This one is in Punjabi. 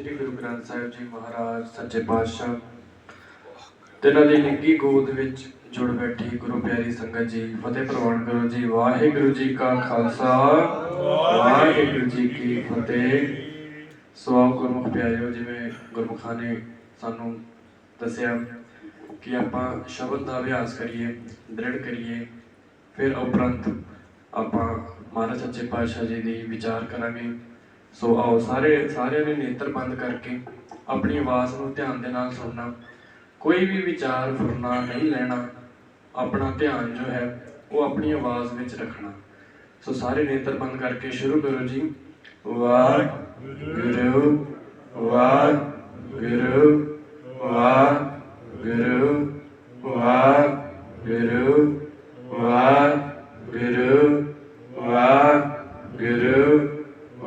ਸ੍ਰੀ ਗੁਰੂ ਗ੍ਰੰਥ ਸਾਹਿਬ ਜੀ ਮਹਾਰਾਜ, ਸੱਚੇ ਪਾਤਸ਼ਾਹ, ਤਿਨਾਂ ਦੀ ਨਿੱਗੀ ਗੋਦ ਵਿੱਚ ਜੁੜ ਬੈਠੀ ਗੁਰੂ ਪਿਆਰੀ ਸੰਗਤ ਜੀ, ਫਤਿਹ ਪ੍ਰਵਾਨ ਕਰੋ ਜੀ। ਵਾਹਿਗੁਰੂ ਜੀ ਕਾ ਖਾਲਸਾ, ਵਾਹਿਗੁਰੂ ਜੀ ਕੀ ਫਤਿਹ। ਸਵਾਉ ਗੁਰਮੁਖ ਪਿਆਰਿਓ, ਜਿਵੇਂ ਗੁਰਮੁਖਾਂ ਨੇ ਸਾਨੂੰ ਦੱਸਿਆ ਕਿ ਆਪਾਂ ਸ਼ਬਦ ਦਾ ਅਭਿਆਸ ਕਰੀਏ, ਦ੍ਰਿੜ ਕਰੀਏ, ਫਿਰ ਉਪਰੰਤ ਆਪਾਂ ਮਹਾਰਾਜ ਸੱਚੇ ਪਾਤਸ਼ਾਹ ਜੀ ਦੀ ਵਿਚਾਰ ਕਰਾਂਗੇ। ਸੋ ਆਓ ਸਾਰੇ, ਸਾਰਿਆਂ ਨੇ ਨੇਤਰ ਬੰਦ ਕਰਕੇ ਆਪਣੀ ਆਵਾਜ਼ ਨੂੰ ਧਿਆਨ ਦੇ ਨਾਲ ਸੁਣਨਾ। ਕੋਈ ਵੀ ਵਿਚਾਰ ਫੁਰਨਾ ਨਹੀਂ ਲੈਣਾ। ਆਪਣਾ ਧਿਆਨ ਜੋ ਹੈ, ਉਹ ਆਪਣੀ ਆਵਾਜ਼ ਵਿੱਚ ਰੱਖਣਾ। ਸੋ ਸਾਰੇ ਨੇਤਰ ਬੰਦ ਕਰਕੇ ਸ਼ੁਰੂ ਕਰੋ ਜੀ। ਵਾਹਿਗੁਰੂ ਵਾਹਿਗੁਰੂ ਵਾਹਿਗੁਰੂ ਵਾਹਿਗੁਰੂ ਵਾਹਿਗੁਰੂ ਵਾਹਿਗੁਰੂ।